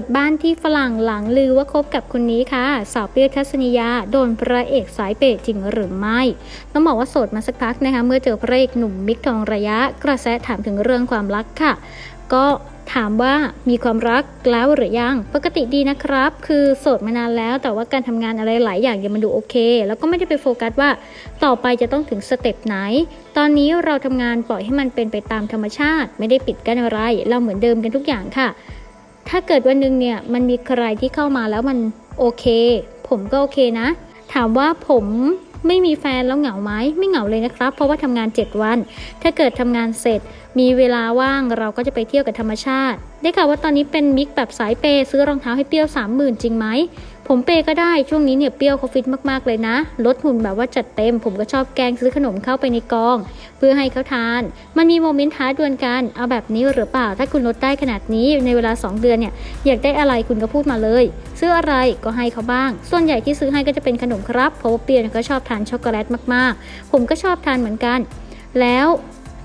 ดบ้านที่ฝรั่งหลังลือว่าคบกับคนนี้ค่ะ สาวเปรี้ยวทัศนียาโดนพระเอกสายเปย์จริงหรือไม่ ต้องบอกว่าโสดมาสักพักนะคะ เมื่อเจอพระเอกหนุ่มมิกทองระยะ กระแสถามถึงเรื่องความรักค่ะ ก็ถามว่ามีความรักแล้วหรือยัง ปกติดีนะครับ คือโสดมานานแล้ว แต่ว่าการทำงานอะไรหลายอย่างยังมันดูโอเค แล้วก็ไม่ได้ไปโฟกัสว่า ต่อไปจะต้องถึงสเต็ปไหน ตอนนี้เราทำงานปล่อยให้มันเป็นไปตามธรรมชาติ ไม่ได้ปิดกั้นอะไร เราเหมือนเดิมกันทุกอย่างค่ะ ถ้าเกิดวันหนึ่งเนี่ยมันมีใครที่เข้ามาแล้วมันโอเค ผมก็โอเคนะ ถามว่าผมไม่มีแฟนแล้วเหงาไหมไม่เหงาเลยนะครับ เพราะว่าทำงาน 7 วัน ถ้าเกิดทำงานเสร็จ มีเวลาว่างเราก็จะไปเที่ยวกับธรรมชาติ ได้ข่าวว่าตอนนี้เป็นมิกแบบสายเปย์ซื้อรองเท้าให้เปรี้ยวสามหมื่นจริงไหม ผมเปย์ก็ได้ช่วงนี้เนี่ยเปรี้ยวเขาฟิตมากๆเลยนะ ลดหุ่นแบบว่าจัดเต็ม ผมก็ชอบแกงซื้อขนมเข้าไปในกอง เพื่อให้เขาทาน มันมีโมเมนต์ท้าดวลกัน เอาแบบนี้หรือเปล่า ถ้าคุณลดได้ขนาดนี้ในเวลา 2 เดือนเนี่ยอยากได้อะไรคุณก็พูดมาเลย ซื้ออะไรก็ให้เขาบ้าง ส่วนใหญ่ที่ซื้อให้ก็จะเป็นขนมครับเพราะว่าเปรี้ยวเนี่ยก็ชอบทานช็อกโกแลตมากๆ ผมก็ชอบทานเหมือนกัน แล้ว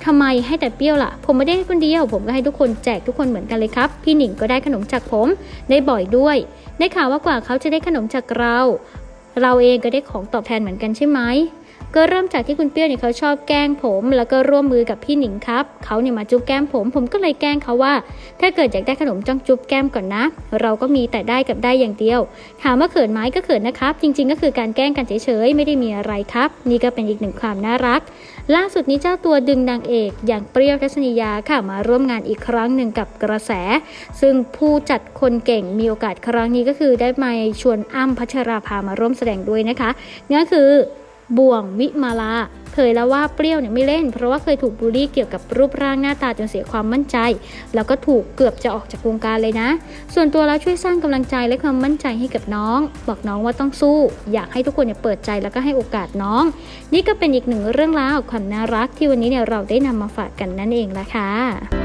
ทำไมให้แต่เปรี้ยวล่ะ ผมไม่ได้ให้คนเดียว ผมก็ให้ทุกคนแจกทุกคนเหมือนกันเลยครับ พี่หนิงก็ได้ขนมจากผม ได้บ่อยด้วย ได้ข่าวว่ากว่าเขาจะได้ขนมจากเรา เราเองก็ได้ของตอบแทนเหมือนกันใช่ไหม ก็เริ่มจากที่คุณเปรี้ยวเนี่ยเขาชอบแกล้งผม แล้วก็ร่วมมือกับพี่หนิงครับเขาเนี่ยมาจุ๊บแก้มผม ผมก็เลยแกล้งเขาว่า ถ้าเกิดอยากได้ขนมจ้องจุ๊บแก้มก่อนนะ เราก็มีแต่ได้กับได้อย่างเดียว ถามว่าเขินไหมก็เขินนะครับ จริง ๆ ก็คือการแกล้งกันเฉยๆไม่ได้มีอะไรครับ นี่ก็เป็นอีกหนึ่งความน่ารัก ล่าสุดนี้เจ้าตัวดึงนางเอก อย่างเปรี้ยวทัศนียาค่ะมาร่วมงานอีกครั้งหนึ่งกับกระแส ซึ่งผู้จัดคนเก่งมีโอกาสครั้งนี้ก็คือได้มาชวนอ้ำพัชราภามาร่วมแสดงด้วยนะคะนั่นคือ บ่วงวิมาลาเผยแล้วว่าเปรี้ยวเนี่ยไม่เล่น เพราะว่าเคยถูกบูลลี่เกี่ยวกับรูปร่างหน้าตาจนเสียความมั่นใจ แล้วก็ถูกเกือบจะออกจากวงการเลยนะ ส่วนตัวแล้วช่วยสร้างกำลังใจและความมั่นใจให้กับน้อง บอกน้องว่าต้องสู้ อยากให้ทุกคนเนี่ยเปิดใจแล้วก็ให้โอกาสน้อง นี่ก็เป็นอีกหนึ่งเรื่องราวความน่ารักที่วันนี้เนี่ยเราได้นำมาฝากกันนั่นเองละค่ะ